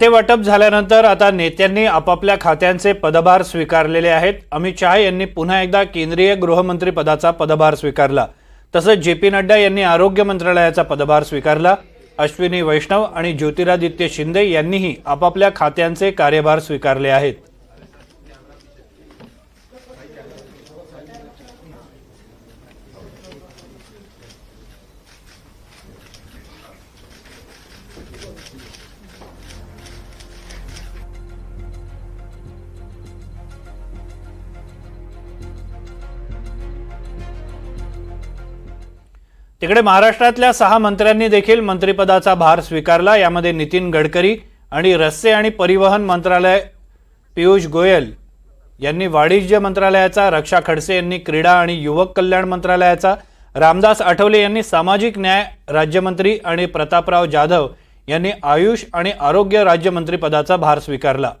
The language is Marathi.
ते वाटप झाल्यानंतर आता नेत्यांनी आपापल्या खात्यांचे पदभार स्वीकारलेले आहेत. अमित शाह यांनी पुन्हा एकदा केंद्रीय गृहमंत्री पदाचा पदभार स्वीकारला. तसंच जे पी नड्डा यांनी आरोग्य मंत्रालयाचा पदभार स्वीकारला. अश्विनी वैष्णव आणि ज्योतिरादित्य शिंदे यांनीही आपापल्या खात्यांचे कार्यभार स्वीकारले आहेत. तिकडे महाराष्ट्रातल्या सहा मंत्र्यांनी देखील मंत्रिपदाचा भार स्वीकारला. यामध्ये नितीन गडकरी आणि रस्ते आणि परिवहन मंत्रालय पियुष गोयल यांनी वाणिज्य मंत्रालयाचा रक्षा खडसे यांनी क्रीडा आणि युवक कल्याण मंत्रालयाचा रामदास आठवले यांनी सामाजिक न्याय राज्यमंत्री आणि प्रतापराव जाधव यांनी आयुष आणि आरोग्य राज्यमंत्रीपदाचा भार स्वीकारला.